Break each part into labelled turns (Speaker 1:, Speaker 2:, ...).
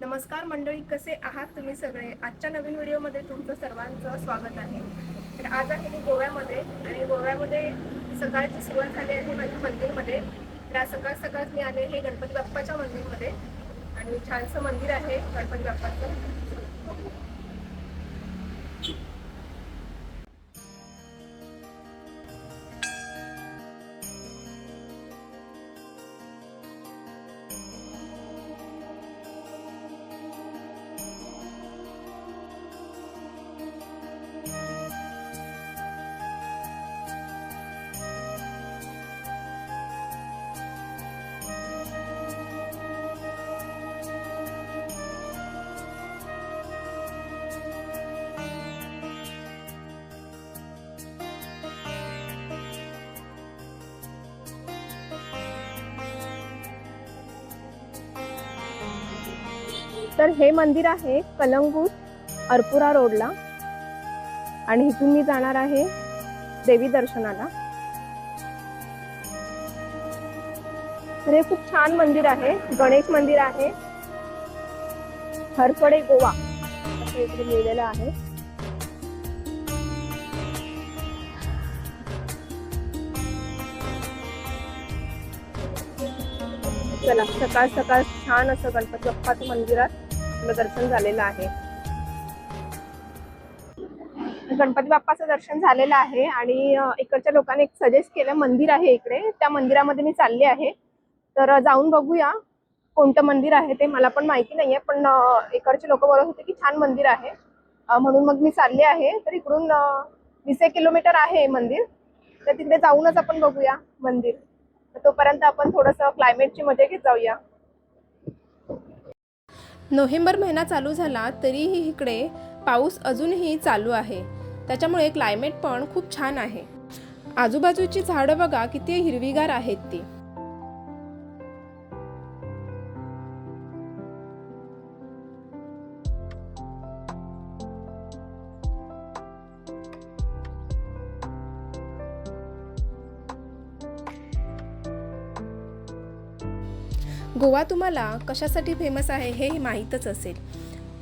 Speaker 1: नमस्कार मंडळी कसे आहात तुम्ही सगळे? आजच्या नवीन व्हिडिओमध्ये तुमचं सर्वांचं स्वागत आहे. तर आज आहे मी गोव्यामध्ये आणि गोव्यामध्ये सकाळची सुरुवात झाली आहे माझ्या मंदिरमध्ये. तर आज सकाळ सकाळ मी आले हे गणपती बाप्पाच्या मंदिरमध्ये. आणि छानसं मंदिर आहे गणपती बाप्पाचं. तर हे मंदिर आहे कलंगूट अर्पुरा रोडला. आणि इथून मी जाणार आहे देवी दर्शनाला. तर हे खूप छान मंदिर आहे गणेश मंदिर आहे. हरपडे गोवा असं इकडे लिहिलेलं आहे. चला सकाळ सकाळ छान असं गणपती बाप्पाच्या मंदिरात आपलं दर्शन झालेलं आहे. गणपती बाप्पाचं दर्शन झालेलं आहे आणि इकडच्या लोकांनी एक सजेस्ट केलं मंदिर आहे इकडे. त्या मंदिरामध्ये मी चालले आहे. तर जाऊन बघूया कोणतं मंदिर आहे ते. मला पण माहिती नाहीये पण इकडचे लोक बोलत होते की छान मंदिर आहे. म्हणून मग मी चालले आहे. तर इकडून वीस एक किलोमीटर आहे हे मंदिर. तर तिकडे जाऊनच आपण बघूया मंदिर. तोपर्यंत आपण थोडंसं क्लायमेटची मजा घेत जाऊया.
Speaker 2: नोव्हेंबर महिना चालू झाला तरीही इकडे पाऊस अजूनही चालू आहे. त्याच्यामुळे क्लायमेट पण खूप छान आहे. आजूबाजूची झाडं बघा किती हिरवीगार आहेत ती. गोवा तुम्हाला कशासाठी फेमस आहे हे माहीतच असेल.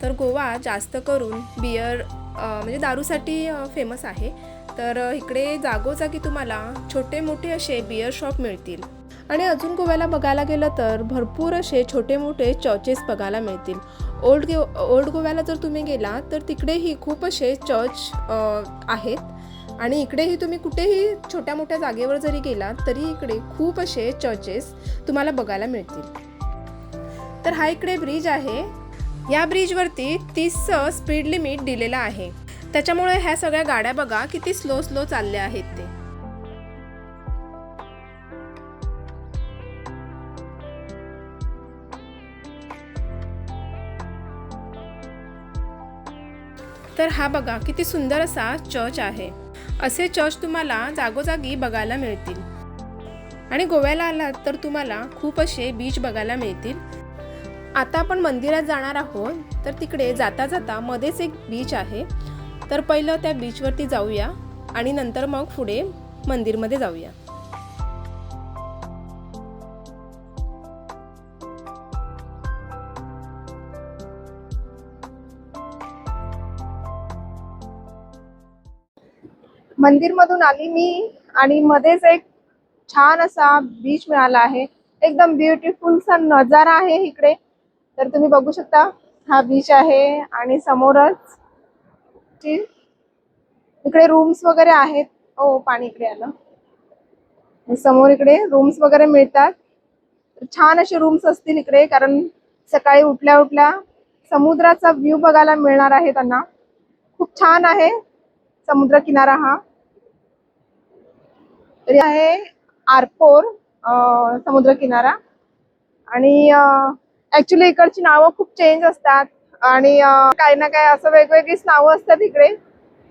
Speaker 2: तर गोवा जास्त करून बियर म्हणजे दारूसाठी फेमस आहे. तर इकडे जागोजागी तुम्हाला छोटे मोठे असे बियर शॉप मिळतील. आणि अजून गोव्याला बघायला गेलं तर भरपूर असे छोटे मोठे चर्चेस बघायला मिळतील. ओल्ड गो ओल्ड गोव्याला जर तुम्ही गेला तर तिकडेही खूप असे चर्च आहेत. आणि इकडेही तुम्ही कुठेही छोट्या मोठ्या जागेवर जरी गेला तरी इकडे खूप असे चर्चेस तुम्हाला बघायला मिळतील. तर हा इकडे ब्रिज आहे. या ब्रिजवरती तीसचं स्पीड लिमिट दिलेलं आहे. त्याच्यामुळे ह्या सगळ्या गाड्या बघा किती स्लो स्लो चालल्या आहेत ते. तर हा बघा किती सुंदर असा चर्च आहे. असे चर्च तुम्हाला जागोजागी बघायला मिळतील. आणि गोव्याला आलात तर तुम्हाला खूप असे बीच बघायला मिळतील. आता आपण मंदिरात जाणार आहोत तर तिकडे जाता जाता मध्येच एक बीच आहे. तर पहिलं त्या बीचवरती जाऊया आणि नंतर मग पुढे मंदिरमध्ये जाऊया.
Speaker 1: मंदिरमधून आली मी आणि मध्येच एक छान असा बीच मिळाला आहे. एकदम ब्युटिफुलचा नजारा आहे इकडे. तर तुम्ही बघू शकता हा बीच आहे आणि समोरच ची- इकडे रूम्स वगैरे आहेत. ओ पाणी इकडे आलं. समोर इकडे रूम्स वगैरे मिळतात. छान असे रूम्स असतील इकडे कारण सकाळी उठल्या उठल्या समुद्राचा व्ह्यू बघायला मिळणार आहे त्यांना. खूप छान आहे समुद्र किनारा हा. तरी आहे आरपोर समुद्र किनारा आणि ऍक्च्युली इकडची नावं खूप चेंज असतात. आणि काही ना काही असं वेगवेगळीच नावं असतात इकडे.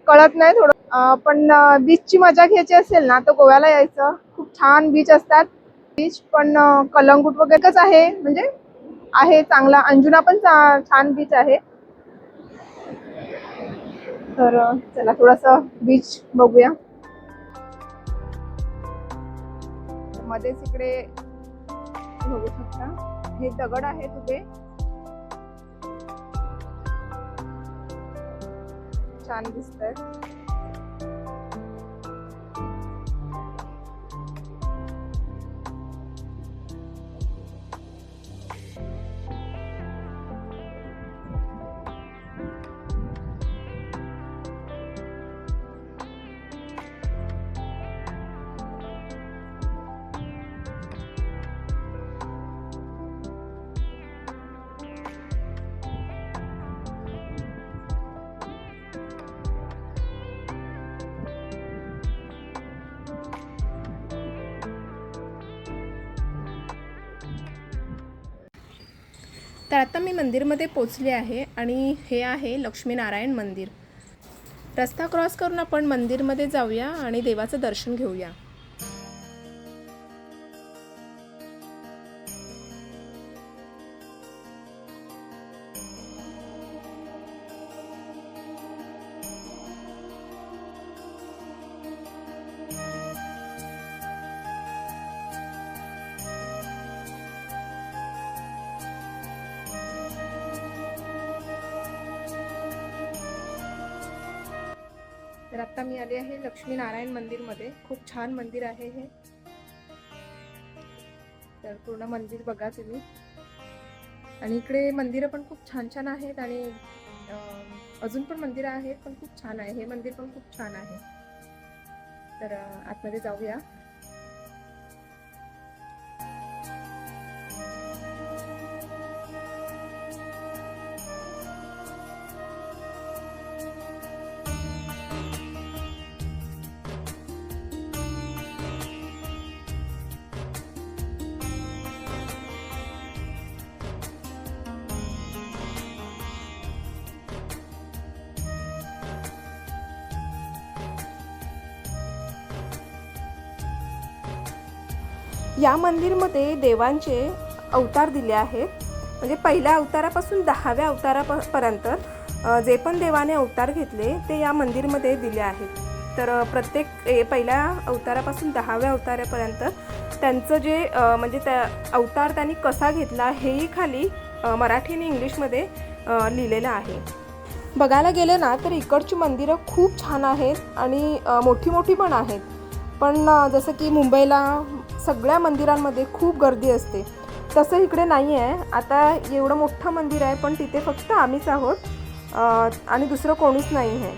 Speaker 1: कळत नाही थोडं. पण बीचची मजा घ्यायची असेल ना तर गोव्याला यायचं. खूप छान बीच असतात. बीच पण कलंगूट वगैरेच आहे. म्हणजे आहे चांगला. अंजुना पण छान बीच आहे. तर चला थोडस बीच बघूया. मध्येच इकडे बघू शकता. हे दगड आहेत उभे छान दिसत
Speaker 2: तर आता मी मंदिरमध्ये पोचले आहे आणि हे आहे लक्ष्मीनारायण मंदिर. रस्ता क्रॉस करून आपण मंदिरमध्ये जाऊया आणि देवाचं दर्शन घेऊया. तर आता मी आले आहे लक्ष्मीनारायण मंदिरमध्ये. खूप छान मंदिर आहे हे. तर पूर्ण मंदिर बघा तुम्ही. आणि इकडे मंदिरं पण खूप छान छान आहेत आणि अजून पण मंदिरं आहेत पण खूप छान आहे. हे मंदिर पण खूप छान आहे. तर आतमध्ये जाऊया. या मंदिरमध्ये देवांचे अवतार दिले आहेत. म्हणजे पहिल्या अवतारापासून दहाव्या अवतारापर्यंत जे पण देवाने अवतार घेतले ते या मंदिरमध्ये दिले आहेत. तर प्रत्येक ए, पहिल्या अवतारापासून दहाव्या अवतारापर्यंत त्यांचं जे म्हणजे त्या अवतार त्यांनी कसा घेतला हेही खाली मराठी आणि इंग्लिशमध्ये लिहिलेलं आहे. बघायला गेलं ना तर इकडची मंदिरं खूप छान आहेत आणि मोठी मोठी पण आहेत. पण जसं की मुंबईला सगळ्या मंदिरांमध्ये खूप गर्दी असते. तसं इकडे नाही आहे. आता एवढं मोठं मंदिर आहे पण तिथे फक्त आम्हीच आहोत. आणि दुसरं कोणीच नाही आहे.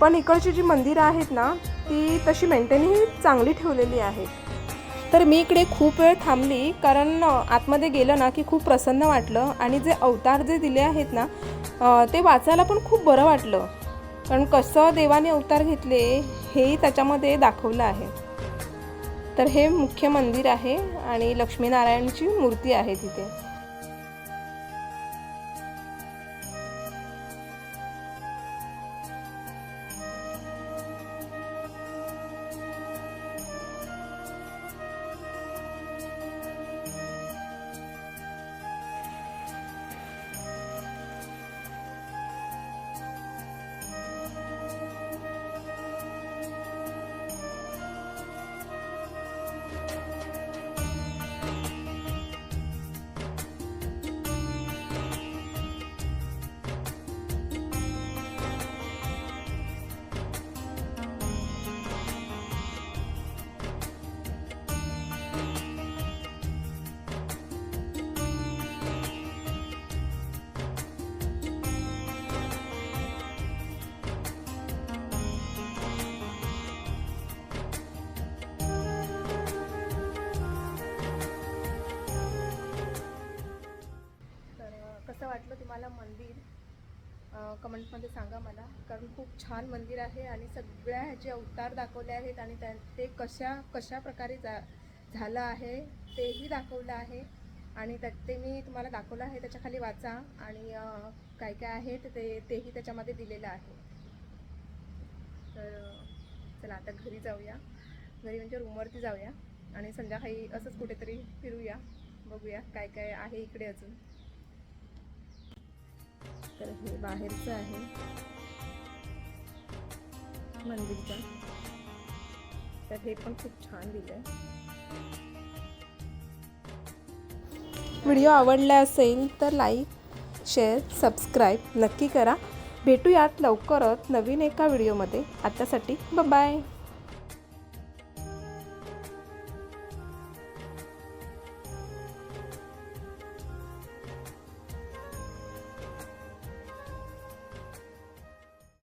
Speaker 2: पण इकडची जी मंदिरं आहेत ना ती तशी मेंटेनही चांगली ठेवलेली आहेत. तर मी इकडे खूप वेळ थांबली कारण आतमध्ये गेलं ना की खूप प्रसन्न वाटलं. आणि जे अवतार जे दिले आहेत ना ते वाचायला पण खूप बरं वाटलं. कारण कसं देवाने अवतार घेतले हेही त्याच्यामध्ये दाखवलं आहे. तर हे मुख्य मंदिर आहे आणि लक्ष्मीनारायणची मूर्ती आहे तिथे. वाटलं मंदिर कमेंटमध्ये सांगा मला. कारण खूप छान मंदिर आहे आणि सगळ्या ह्याचे अवतार दाखवले आहेत आणि त्या ते कशा कशा प्रकारे जा झालं आहे तेही दाखवलं आहे. आणि त्यात ते मी तुम्हाला दाखवलं आहे त्याच्याखाली वाचा. आणि काय काय आहे ते- तेही त्याच्यामध्ये दिलेलं आहे. तर चला आता घरी जाऊया. घरी म्हणजे रूमवरती जाऊया. आणि संध्याकाळी असंच कुठेतरी फिरूया. बघूया काय काय आहे इकडे अजून. तर हे बाहेरचं आहे. मंदिरच्या तर हे पण खूप छान दिलंय. व्हिडिओ आवडला असेल तर लाईक शेअर सबस्क्राईब नक्की करा. भेटूयात लवकरच नवीन एका व्हिडिओमध्ये. आतासाठी बाय